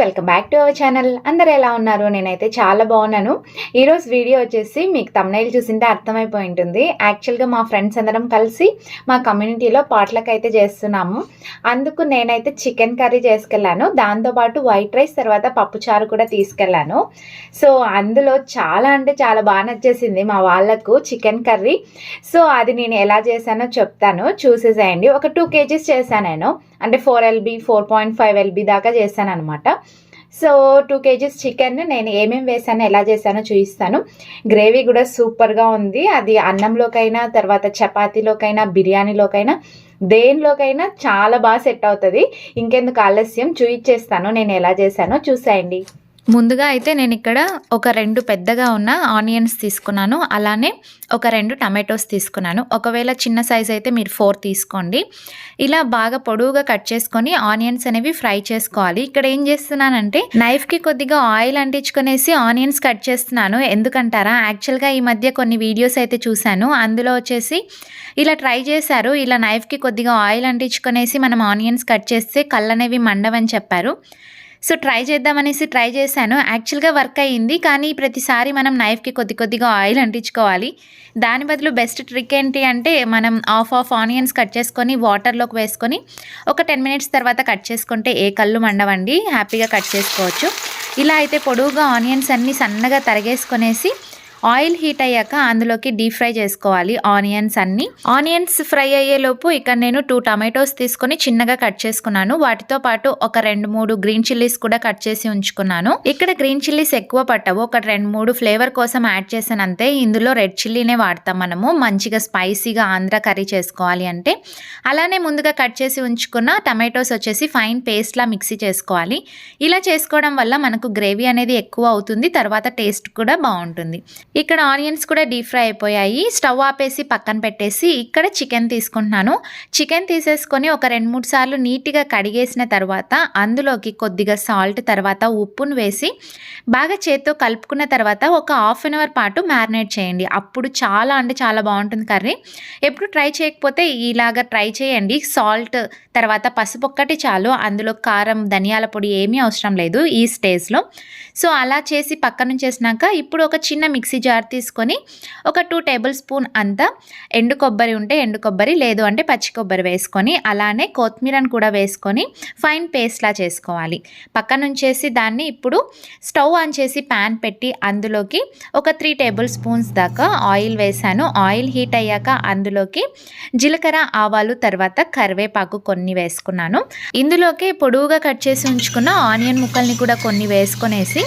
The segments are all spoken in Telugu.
Welcome back to our channel అందరు ఎలా ఉన్నారు? నేనైతే చాలా బాగున్నాను. ఈరోజు వీడియో వచ్చేసి మీకు తమ్నైల్ చూసింటే అర్థమైపోయి ఉంటుంది యాక్చువల్గా మా ఫ్రెండ్స్ అందరం కలిసి మా కమ్యూనిటీలో పాటలకు అయితే చేస్తున్నాము. అందుకు నేనైతే చికెన్ కర్రీ చేసుకెళ్ళాను. దాంతోపాటు వైట్ రైస్ తర్వాత పప్పుచారు కూడా తీసుకెళ్ళాను. సో అందులో చాలా అంటే చాలా బాగా నచ్చేసింది మా వాళ్ళకు చికెన్ కర్రీ సో అది నేను ఎలా చేశానో చెప్తాను. చూసేసేయండి. ఒక టూ కేజీస్ చేశాను నేను. అంటే four LB four point five LB దాకా చేశాను అనమాట సో టూ కేజీస్ చికెన్ నేను ఏమేమి వేసాను ఎలా చేశానో చూపిస్తాను. గ్రేవీ కూడా సూపర్గా ఉంది. అది అన్నంలోకైనా తర్వాత చపాతీలోకైనా బిర్యానీలోకైనా దేనిలోకైనా చాలా బాగా సెట్ అవుతుంది. ఇంకెందుకు ఆలస్యం? చూయించేస్తాను నేను ఎలా చేశానో. చూసేయండి. ముందుగా అయితే నేను ఇక్కడ ఒక రెండు పెద్దగా ఉన్న ఆనియన్స్ తీసుకున్నాను. అలానే ఒక రెండు టమాటోస్ తీసుకున్నాను. ఒకవేళ చిన్న సైజ్ అయితే మీరు ఫోర్ తీసుకోండి. ఇలా బాగా పొడవుగా కట్ చేసుకొని ఆనియన్స్ అనేవి ఫ్రై చేసుకోవాలి. ఇక్కడ ఏం చేస్తున్నానంటే నైఫ్కి కొద్దిగా ఆయిల్ అంటించుకునేసి ఆనియన్స్ కట్ చేస్తున్నాను. ఎందుకంటారా? యాక్చువల్గా ఈ మధ్య కొన్ని వీడియోస్ అయితే చూశాను. అందులో వచ్చేసి ఇలా ట్రై చేశారు. ఇలా నైఫ్కి కొద్దిగా ఆయిల్ అంటించుకునేసి మనం ఆనియన్స్ కట్ చేస్తే కళ్ళు అనేవి మండవని చెప్పారు. సో ట్రై చేద్దామనేసి ట్రై చేశాను. యాక్చువల్గా వర్క్ అయ్యింది. కానీ ప్రతిసారి మనం నైఫ్కి కొద్ది కొద్దిగా ఆయిల్ అంటించుకోవాలి. దాని బదులు బెస్ట్ ట్రిక్ ఏంటి అంటే మనం ఆఫ్ ఆఫ్ ఆనియన్స్ కట్ చేసుకొని వాటర్లోకి వేసుకొని ఒక టెన్ మినిట్స్ తర్వాత కట్ చేసుకుంటే ఏ కళ్ళు మండవండి. హ్యాపీగా కట్ చేసుకోవచ్చు. ఇలా అయితే పొడవుగా ఆనియన్స్ అన్నీ సన్నగా తరిగేసుకొనేసి ఆయిల్ హీట్ అయ్యాక అందులోకి డీప్ ఫ్రై చేసుకోవాలి. ఆనియన్స్ అన్ని. ఆనియన్స్ ఫ్రై అయ్యేలోపు ఇక్కడ నేను టూ టమాటోస్ తీసుకొని చిన్నగా కట్ చేసుకున్నాను. వాటితో పాటు ఒక రెండు మూడు గ్రీన్ చిల్లీస్ కూడా కట్ చేసి ఉంచుకున్నాను. ఇక్కడ గ్రీన్ చిల్లీస్ ఎక్కువ పట్టవు. ఒక రెండు మూడు ఫ్లేవర్ కోసం యాడ్ చేశాను అంతే ఇందులో రెడ్ చిల్లీనే వాడతాం మనము. మంచిగా స్పైసీగా ఆంధ్ర కర్రీ చేసుకోవాలి అంటే. అలానే ముందుగా కట్ చేసి ఉంచుకున్న టమాటోస్ వచ్చేసి ఫైన్ పేస్ట్లా మిక్సీ చేసుకోవాలి. ఇలా చేసుకోవడం వల్ల మనకు గ్రేవీ అనేది ఎక్కువ అవుతుంది. తర్వాత టేస్ట్ కూడా బాగుంటుంది. ఇక్కడ ఆనియన్స్ కూడా డీప్ ఫ్రై అయిపోయాయి. స్టవ్ ఆపేసి పక్కన పెట్టేసి ఇక్కడ చికెన్ తీసుకుంటున్నాను. చికెన్ తీసేసుకొని ఒక రెండు మూడు సార్లు నీట్గా కడిగేసిన తర్వాత అందులోకి కొద్దిగా సాల్ట్ తర్వాత ఉప్పును వేసి బాగా చేత్తో కలుపుకున్న తర్వాత ఒక హాఫ్ అన్ అవర్ పాటు మ్యారినేట్ చేయండి. అప్పుడు చాలా అంటే చాలా బాగుంటుంది కర్రీ. ఎప్పుడు ట్రై చేయకపోతే ఇలాగా ట్రై చేయండి. సాల్ట్ తర్వాత పసుపు ఒక్కటి చాలు. అందులో కారం ధనియాల పొడి ఏమీ అవసరం లేదు ఈ స్టేజ్లో. సో అలా చేసి పక్కన చేసినాక ఇప్పుడు ఒక చిన్న మిక్సీ జార్ తీసుకొని ఒక టూ టేబుల్ స్పూన్ అంతా ఎండు కొబ్బరి ఉంటే ఎండు కొబ్బరి లేదు అంటే పచ్చి కొబ్బరి వేసుకొని అలానే కొత్తిమీరను కూడా వేసుకొని ఫైన్ పేస్ట్లా చేసుకోవాలి. పక్కన ఉంచేసి దాన్ని ఇప్పుడు స్టవ్ ఆన్ చేసి ప్యాన్ పెట్టి అందులోకి ఒక త్రీ టేబుల్ స్పూన్స్ దాకా ఆయిల్ వేసాను. ఆయిల్ హీట్ అయ్యాక అందులోకి జీలకర్ర ఆవాలు తర్వాత కరివేపాకు కొన్ని వేసుకున్నాను. ఇందులోకి పొడవుగా కట్ చేసి ఉంచుకున్న ఆనియన్ ముక్కల్ని కూడా కొన్ని వేసుకొనేసి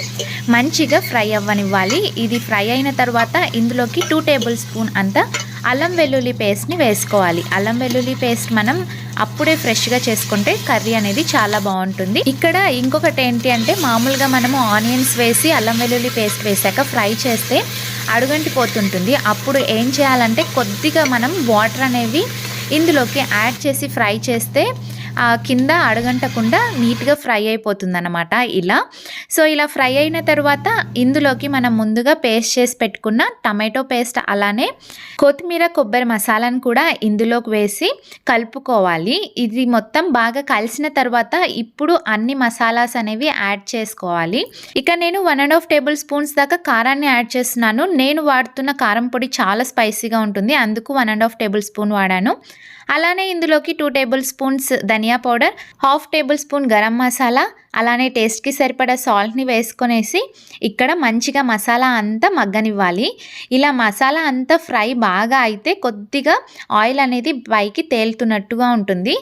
మంచిగా ఫ్రై అవ్వనివ్వాలి. ఇది ఫ్రై అయిన తర్వాత ఇందులోకి టూ టేబుల్ స్పూన్ అంతా అల్లం వెల్లుల్లి పేస్ట్ని వేసుకోవాలి. అల్లం వెల్లుల్లి పేస్ట్ మనం అప్పుడే ఫ్రెష్గా చేసుకుంటే కర్రీ అనేది చాలా బాగుంటుంది. ఇక్కడ ఇంకొకటి ఏంటి అంటే మామూలుగా మనము ఆనియన్స్ వేసి అల్లం వెల్లుల్లి పేస్ట్ వేసాక ఫ్రై చేస్తే అడుగంటి పోతుంటుంది. అప్పుడు ఏం చేయాలంటే కొద్దిగా మనం వాటర్ అనేవి ఇందులోకి యాడ్ చేసి ఫ్రై చేస్తే కింద అడగంటకుండా నీట్గా ఫ్రై అయిపోతుంది అనమాట ఇలా. సో ఇలా ఫ్రై అయిన తర్వాత ఇందులోకి మనం ముందుగా పేస్ట్ చేసి పెట్టుకున్న టమాటో పేస్ట్ అలానే కొత్తిమీర కొబ్బరి మసాలాను కూడా ఇందులోకి వేసి కలుపుకోవాలి. ఇది మొత్తం బాగా కలిసిన తర్వాత ఇప్పుడు అన్ని మసాలాస్ అనేవి యాడ్ చేసుకోవాలి. ఇక నేను one and half tablespoons దాకా కారాన్ని యాడ్ చేస్తున్నాను. నేను వాడుతున్న కారం పొడి చాలా స్పైసీగా ఉంటుంది. అందుకు one and half tablespoon వాడాను. అలానే ఇందులోకి టూ టేబుల్ స్పూన్స్ ధనియా powder half tablespoon garam masala అలానే టేస్ట్కి సరిపడా సాల్ట్ని వేసుకునేసి ఇక్కడ మంచిగా మసాలా అంతా మగ్గనివ్వాలి. ఇలా మసాలా అంతా ఫ్రై బాగా అయితే కొద్దిగా ఆయిల్ అనేది పైకి తేలుతున్నట్టుగా ఉంటుంది.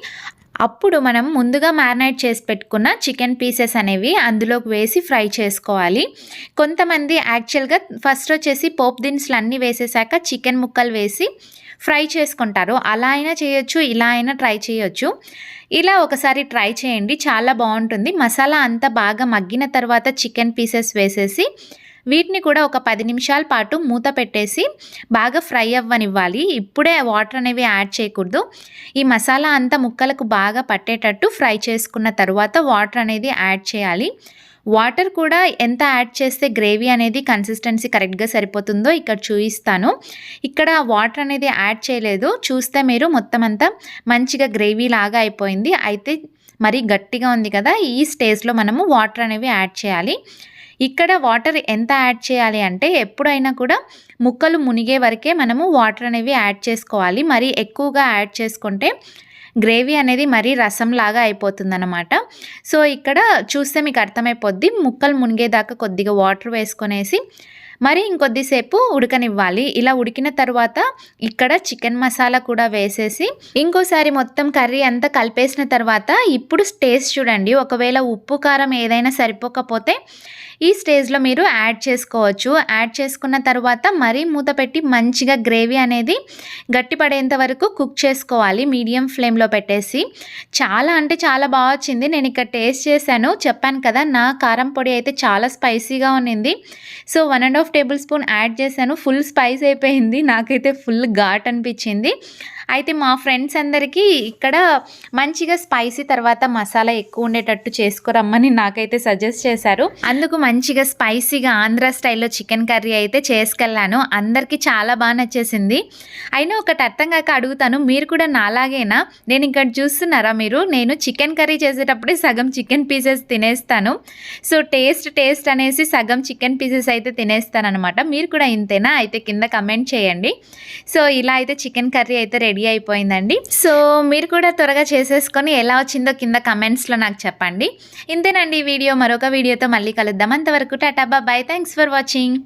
అప్పుడు మనం ముందుగా మ్యారినేట్ చేసి పెట్టుకున్న చికెన్ పీసెస్ అనేవి అందులోకి వేసి ఫ్రై చేసుకోవాలి. కొంతమంది యాక్చువల్గా ఫస్ట్ వచ్చేసి పోప్ దినుసులు అన్నీ వేసేసాక చికెన్ ముక్కలు వేసి ఫ్రై చేసుకుంటారు. అలా అయినా చేయొచ్చు ఇలా అయినా ట్రై చేయొచ్చు. ఇలా ఒకసారి ట్రై చేయండి. చాలా బాగుంటుంది. మసాలా అంతా బాగా మగ్గిన తర్వాత చికెన్ పీసెస్ వేసేసి వీటిని కూడా ఒక పది నిమిషాల పాటు మూత పెట్టేసి బాగా ఫ్రై అవ్వనివ్వాలి. ఇప్పుడే వాటర్ అనేవి యాడ్ చేయకూడదు. ఈ మసాలా అంతా ముక్కలకు బాగా పట్టేటట్టు ఫ్రై చేసుకున్న తర్వాత వాటర్ అనేది యాడ్ చేయాలి. వాటర్ కూడా ఎంత యాడ్ చేస్తే గ్రేవీ అనేది కన్సిస్టెన్సీ కరెక్ట్గా సరిపోతుందో ఇక్కడ చూపిస్తాను. ఇక్కడ వాటర్ అనేది యాడ్ చేయలేదు. చూస్తే మీరు మొత్తం అంతా మంచిగా గ్రేవీ లాగా అయిపోయింది. అయితే మరి గట్టిగా ఉంది కదా ఈ స్టేజ్లో మనము వాటర్ అనేవి యాడ్ చేయాలి. ఇక్కడ వాటర్ ఎంత యాడ్ చేయాలి అంటే ఎప్పుడైనా కూడా ముక్కలు మునిగే వరకే మనము వాటర్ అనేవి యాడ్ చేసుకోవాలి. మరి ఎక్కువగా యాడ్ చేసుకుంటే గ్రేవీ అనేది మరీ రసంలాగా అయిపోతుందన్నమాట. సో ఇక్కడ చూస్తే మీకు అర్థమైపోద్ది. ముక్కలు మునిగేదాకా కొద్దిగా వాటర్ వేసుకొనేసి మరి ఇంకొద్దిసేపు ఉడకనివ్వాలి. ఇలా ఉడికిన తర్వాత ఇక్కడ చికెన్ మసాలా కూడా వేసేసి ఇంకోసారి మొత్తం కర్రీ అంతా కలిపేసిన తర్వాత ఇప్పుడు టేస్ట్ చూడండి. ఒకవేళ ఉప్పు కారం ఏదైనా సరిపోకపోతే ఈ స్టేజ్లో మీరు యాడ్ చేసుకోవచ్చు. యాడ్ చేసుకున్న తర్వాత మరీ మూత పెట్టి మంచిగా గ్రేవీ అనేది గట్టిపడేంత వరకు కుక్ చేసుకోవాలి. మీడియం ఫ్లేమ్లో పెట్టేసి. చాలా అంటే చాలా బాగా వచ్చింది. నేను ఇక్కడ టేస్ట్ చేశాను. చెప్పాను కదా నా కారం పొడి అయితే చాలా స్పైసీగా ఉన్నింది. So one and half tablespoon add చేశాను. ఫుల్ స్పైస్ అయిపోయింది. నాకైతే ఫుల్ ఘాట్ అనిపించింది. అయితే మా ఫ్రెండ్స్ అందరికీ ఇక్కడ మంచిగా స్పైసీ తర్వాత మసాలా ఎక్కువ ఉండేటట్టు చేసుకురమ్మని నాకైతే సజెస్ట్ చేశారు. అందుకు మంచిగా స్పైసీగా ఆంధ్ర స్టైల్లో చికెన్ కర్రీ అయితే చేసుకెళ్ళాను. అందరికీ చాలా బాగా నచ్చేసింది. అయినా ఒకటి అర్థం కాక అడుగుతాను. మీరు కూడా నాలాగేనా? నేను ఇక్కడ చూస్తున్నారా మీరు? నేను చికెన్ కర్రీ చేసేటప్పుడే సగం చికెన్ పీసెస్ తినేస్తాను. సో టేస్ట్ టేస్ట్ అనేసి సగం చికెన్ పీసెస్ అయితే తినేస్తాను అనమాట మీరు కూడా ఇంతేనా? అయితే కింద కమెంట్ చేయండి. సో ఇలా అయితే చికెన్ కర్రీ అయితే రెడీ రెడీ అయిపోయిందండి. సో మీరు కూడా త్వరగా చేసేసుకొని ఎలా వచ్చిందో కింద కమెంట్స్లో నాకు చెప్పండి. ఇంతేనండి ఈ వీడియో. మరొక వీడియోతో మళ్ళీ కలుద్దాం. అంతవరకు టాటా బాయ్ థ్యాంక్స్ ఫర్ వాచింగ్